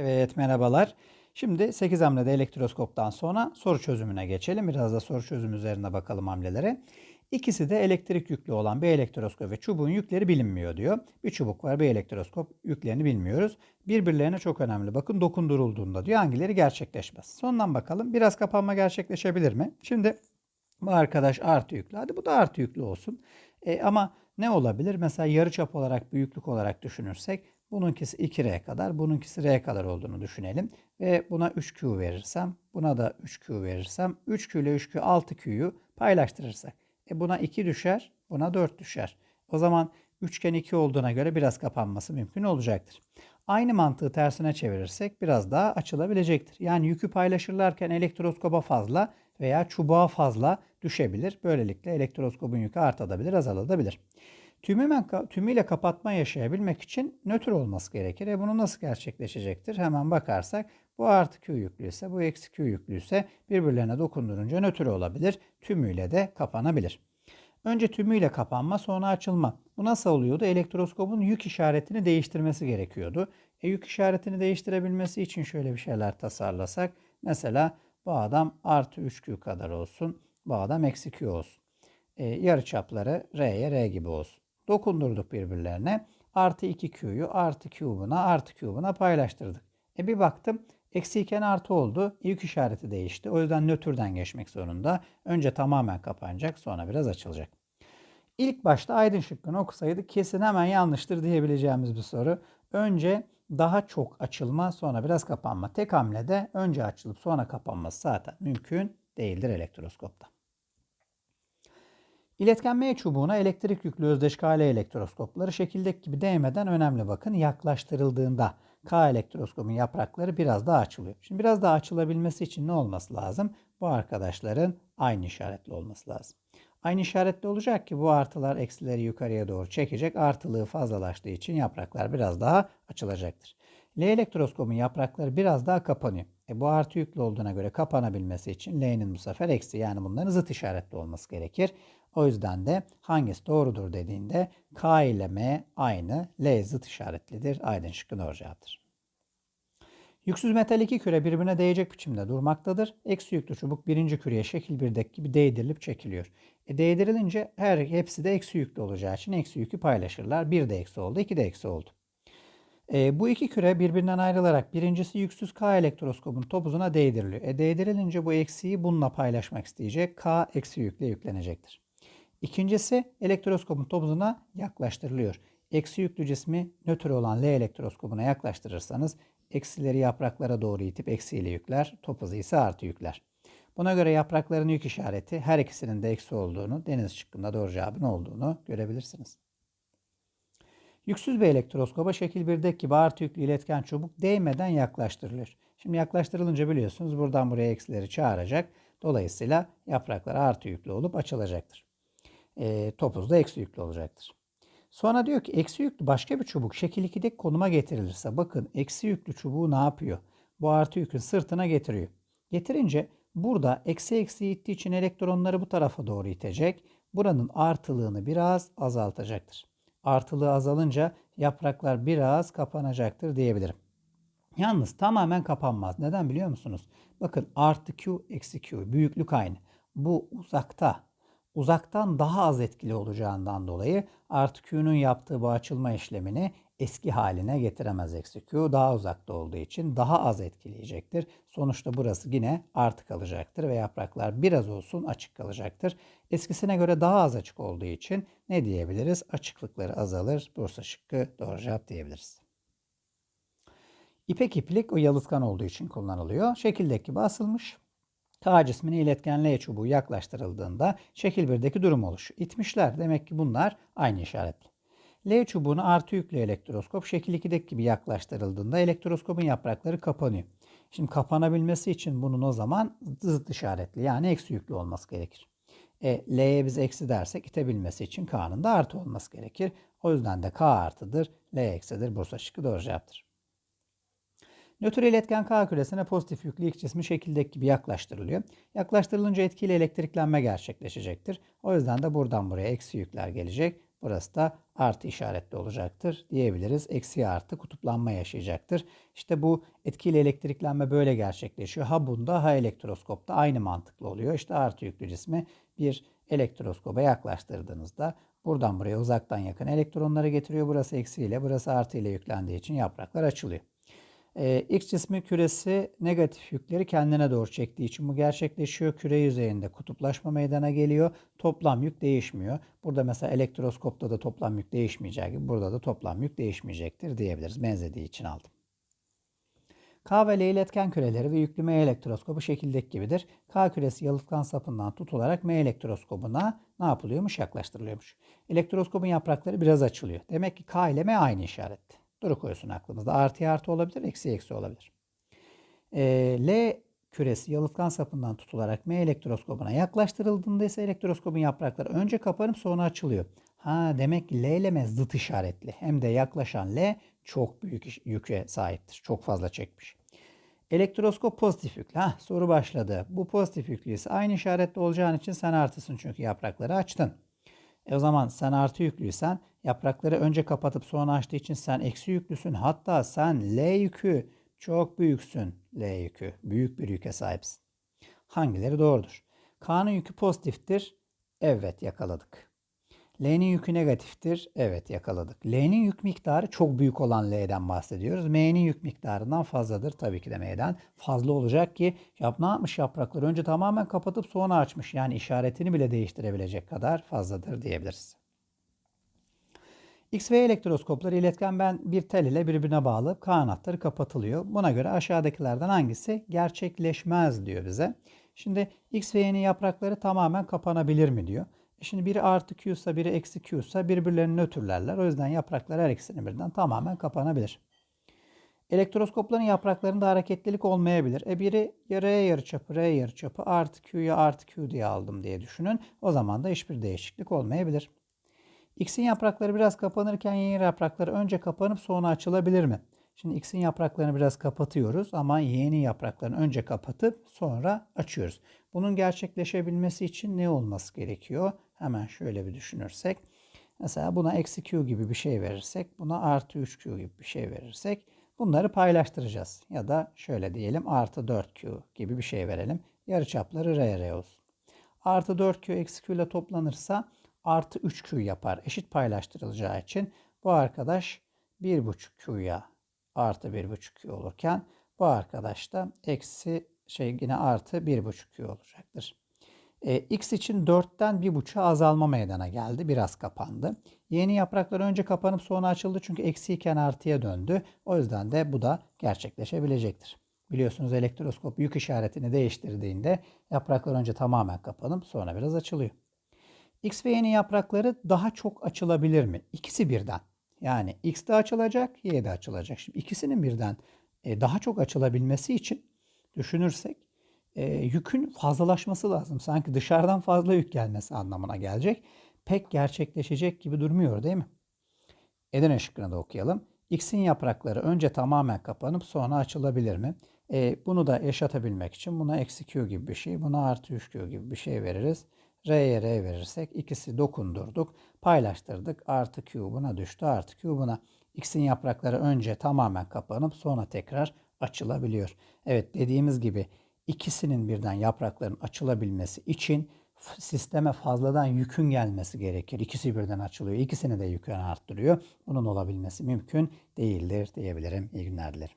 Evet merhabalar. Şimdi 8 hamlede elektroskoptan sonra soru çözümüne geçelim. Biraz da soru çözümü üzerine bakalım hamlelere. İkisi de elektrik yüklü olan bir elektroskop ve çubuğun yükleri bilinmiyor diyor. Bir çubuk var bir elektroskop yüklerini bilmiyoruz. Birbirlerine çok önemli. Bakın dokundurulduğunda diyor hangileri gerçekleşmez. Sondan bakalım biraz kapanma gerçekleşebilir mi? Şimdi bu arkadaş artı yüklü. Hadi bu da artı yüklü olsun. E, ama ne olabilir? Mesela yarıçap olarak büyüklük olarak düşünürsek Bununkisi 2R kadar, bununkisi R kadar olduğunu düşünelim. Ve buna 3Q verirsem, buna da 3Q verirsem, 3Q ile 3Q 6Q'yu paylaştırırsak. E buna 2 düşer, buna 4 düşer. O zaman üçgen 2 olduğuna göre biraz kapanması mümkün olacaktır. Aynı mantığı tersine çevirirsek biraz daha açılabilecektir. Yani yükü paylaşırlarken elektroskoba fazla veya çubuğa fazla düşebilir. Böylelikle elektroskopun yükü artabilir, azalabilir. Tümüyle, tümüyle kapatma yaşayabilmek için nötr olması gerekir. E bunu nasıl gerçekleşecektir? Hemen bakarsak bu artı Q yüklüyse bu eksi Q yüklüyse birbirlerine dokundurunca nötr olabilir. Tümüyle de kapanabilir. Önce tümüyle kapanma sonra açılma. Bu nasıl oluyordu? Elektroskopun yük işaretini değiştirmesi gerekiyordu. E, yük işaretini değiştirebilmesi için şöyle bir şeyler tasarlasak. Mesela bu adam artı 3Q kadar olsun. Bu adam eksi Q olsun. E, yarı çapları R'ye R gibi olsun dokundurduk birbirlerine. Artı 2Q'yu artı Q'buna artı Q'buna paylaştırdık. E bir baktım eksi iken artı oldu. Yük işareti değişti. O yüzden nötrden geçmek zorunda. Önce tamamen kapanacak sonra biraz açılacak. İlk başta aydın şıkkını okusaydık kesin hemen yanlıştır diyebileceğimiz bir soru. Önce daha çok açılma sonra biraz kapanma. Tek hamlede önce açılıp sonra kapanması zaten mümkün değildir elektroskopta. İletken M çubuğuna elektrik yüklü özdeşkale elektroskopları şekildeki gibi değmeden önemli bakın. Yaklaştırıldığında K elektroskopun yaprakları biraz daha açılıyor. Şimdi biraz daha açılabilmesi için ne olması lazım? Bu arkadaşların aynı işaretli olması lazım. Aynı işaretli olacak ki bu artılar eksileri yukarıya doğru çekecek. Artılığı fazlalaştığı için yapraklar biraz daha açılacaktır. L elektroskopun yaprakları biraz daha kapanıyor. E bu artı yüklü olduğuna göre kapanabilmesi için L'nin bu sefer eksi yani bunların zıt işaretli olması gerekir. O yüzden de hangisi doğrudur dediğinde K ile M aynı, L zıt işaretlidir. Aydın şıkkı doğru cevaptır. Yüksüz metal iki küre birbirine değecek biçimde durmaktadır. Eksi yüklü çubuk birinci küreye şekil birdeki gibi değdirilip çekiliyor. E değdirilince her hepsi de eksi yüklü olacağı için eksi yükü paylaşırlar. Bir de eksi oldu, iki de eksi oldu. E, bu iki küre birbirinden ayrılarak birincisi yüksüz K elektroskopun topuzuna değdiriliyor. E, değdirilince bu eksiği bununla paylaşmak isteyecek. K eksi yükle yüklenecektir. İkincisi elektroskopun topuzuna yaklaştırılıyor. Eksi yüklü cismi nötr olan L elektroskopuna yaklaştırırsanız eksileri yapraklara doğru itip eksiyle yükler, topuzu ise artı yükler. Buna göre yaprakların yük işareti her ikisinin de eksi olduğunu, deniz şıkkında doğru cevabın olduğunu görebilirsiniz. Yüksüz bir elektroskoba şekil 1'deki gibi artı yüklü iletken çubuk değmeden yaklaştırılır. Şimdi yaklaştırılınca biliyorsunuz buradan buraya eksileri çağıracak. Dolayısıyla yapraklar artı yüklü olup açılacaktır. E, topuz da eksi yüklü olacaktır. Sonra diyor ki eksi yüklü başka bir çubuk şekil 2'deki konuma getirilirse bakın eksi yüklü çubuğu ne yapıyor? Bu artı yükün sırtına getiriyor. Getirince burada eksi eksi ittiği için elektronları bu tarafa doğru itecek. Buranın artılığını biraz azaltacaktır artılığı azalınca yapraklar biraz kapanacaktır diyebilirim. Yalnız tamamen kapanmaz. Neden biliyor musunuz? Bakın artı Q eksi Q büyüklük aynı. Bu uzakta uzaktan daha az etkili olacağından dolayı artı Q'nun yaptığı bu açılma işlemini eski haline getiremez eksi. Daha uzakta olduğu için daha az etkileyecektir. Sonuçta burası yine artı kalacaktır ve yapraklar biraz olsun açık kalacaktır. Eskisine göre daha az açık olduğu için ne diyebiliriz? Açıklıkları azalır. Bursa şıkkı doğru cevap diyebiliriz. İpek iplik o yalıtkan olduğu için kullanılıyor. Şekildeki gibi asılmış. K cismine iletken çubuğu yaklaştırıldığında şekil 1'deki durum oluşuyor. İtmişler. Demek ki bunlar aynı işaretli. L çubuğuna artı yüklü elektroskop şekil 2'deki gibi yaklaştırıldığında elektroskopun yaprakları kapanıyor. Şimdi kapanabilmesi için bunun o zaman zıt işaretli yani eksi yüklü olması gerekir. E, L'ye biz eksi dersek itebilmesi için K'nın da artı olması gerekir. O yüzden de K artıdır, L eksidir. Bursa şıkkı doğru cevaptır. Nötr iletken K küresine pozitif yüklü ilk cismi şekildeki gibi yaklaştırılıyor. Yaklaştırılınca etkili elektriklenme gerçekleşecektir. O yüzden de buradan buraya eksi yükler gelecek. Burası da artı işaretli olacaktır diyebiliriz. Eksi artı kutuplanma yaşayacaktır. İşte bu etkili elektriklenme böyle gerçekleşiyor. Ha bunda ha elektroskopta aynı mantıklı oluyor. İşte artı yüklü cismi bir elektroskoba yaklaştırdığınızda buradan buraya uzaktan yakın elektronları getiriyor. Burası eksi ile burası artı ile yüklendiği için yapraklar açılıyor. Ee, X cismi küresi negatif yükleri kendine doğru çektiği için bu gerçekleşiyor. Küre yüzeyinde kutuplaşma meydana geliyor. Toplam yük değişmiyor. Burada mesela elektroskopta da toplam yük değişmeyecek burada da toplam yük değişmeyecektir diyebiliriz. Benzediği için aldım. K ve L iletken küreleri ve yüklü M elektroskobu şekildeki gibidir. K küresi yalıtkan sapından tutularak M elektroskobuna ne yapılıyormuş? Yaklaştırılıyormuş. Elektroskobun yaprakları biraz açılıyor. Demek ki K ile M aynı işaretli. Duru koysun aklımızda. Artı artı olabilir, eksi eksi olabilir. Ee, L küresi yalıtkan sapından tutularak M elektroskobuna yaklaştırıldığında ise elektroskobun yaprakları önce kapanıp sonra açılıyor. Ha demek ki L ile zıt işaretli. Hem de yaklaşan L çok büyük yüke sahiptir. Çok fazla çekmiş. Elektroskop pozitif yüklü. Ha soru başladı. Bu pozitif yüklüyse aynı işaretli olacağın için sen artısın çünkü yaprakları açtın. E o zaman sen artı yüklüysen yaprakları önce kapatıp sonra açtığı için sen eksi yüklüsün. Hatta sen L yükü çok büyüksün. L yükü. Büyük bir yüke sahipsin. Hangileri doğrudur? K'nın yükü pozitiftir. Evet yakaladık. L'nin yükü negatiftir. Evet yakaladık. L'nin yük miktarı çok büyük olan L'den bahsediyoruz. M'nin yük miktarından fazladır. Tabii ki de M'den fazla olacak ki yap ne yapmış yaprakları önce tamamen kapatıp sonra açmış. Yani işaretini bile değiştirebilecek kadar fazladır diyebiliriz. X ve Y elektroskopları iletken ben bir tel ile birbirine bağlı K anahtarı kapatılıyor. Buna göre aşağıdakilerden hangisi gerçekleşmez diyor bize. Şimdi X ve Y'nin yaprakları tamamen kapanabilir mi diyor. E şimdi biri artı Q ise biri eksi Q ise birbirlerini nötrlerler. O yüzden yapraklar her ikisinin birden tamamen kapanabilir. Elektroskopların yapraklarında hareketlilik olmayabilir. E biri ya R yarıçapı R yarıçapı artı Q'ya artı Q diye aldım diye düşünün. O zaman da hiçbir değişiklik olmayabilir. X'in yaprakları biraz kapanırken Y'nin yaprakları önce kapanıp sonra açılabilir mi? Şimdi X'in yapraklarını biraz kapatıyoruz ama Y'nin yapraklarını önce kapatıp sonra açıyoruz. Bunun gerçekleşebilmesi için ne olması gerekiyor? Hemen şöyle bir düşünürsek. Mesela buna eksi Q gibi bir şey verirsek, buna artı 3Q gibi bir şey verirsek bunları paylaştıracağız. Ya da şöyle diyelim artı 4Q gibi bir şey verelim. Yarıçapları R, R olsun. Artı 4Q eksi Q ile toplanırsa artı 3Q yapar. Eşit paylaştırılacağı için bu arkadaş 1,5Q'ya artı 1,5Q olurken bu arkadaş da eksi şey yine artı 1,5Q olacaktır. E, X için 4'ten 1,5'a azalma meydana geldi. Biraz kapandı. Yeni yapraklar önce kapanıp sonra açıldı çünkü eksiyken artıya döndü. O yüzden de bu da gerçekleşebilecektir. Biliyorsunuz elektroskop yük işaretini değiştirdiğinde yapraklar önce tamamen kapanıp sonra biraz açılıyor. X ve Y'nin yaprakları daha çok açılabilir mi? İkisi birden. Yani X de açılacak, Y de açılacak. Şimdi ikisinin birden e, daha çok açılabilmesi için düşünürsek e, yükün fazlalaşması lazım. Sanki dışarıdan fazla yük gelmesi anlamına gelecek. Pek gerçekleşecek gibi durmuyor değil mi? Edirne şıkkını da okuyalım. X'in yaprakları önce tamamen kapanıp sonra açılabilir mi? E, bunu da yaşatabilmek için buna eksi Q gibi bir şey, buna artı 3Q gibi bir şey veririz. R'ye R verirsek ikisi dokundurduk. Paylaştırdık. Artı Q buna düştü. Artı Q buna. X'in yaprakları önce tamamen kapanıp sonra tekrar açılabiliyor. Evet dediğimiz gibi ikisinin birden yaprakların açılabilmesi için sisteme fazladan yükün gelmesi gerekir. İkisi birden açılıyor. İkisini de yükünü arttırıyor. Bunun olabilmesi mümkün değildir diyebilirim. İyi günler dilerim.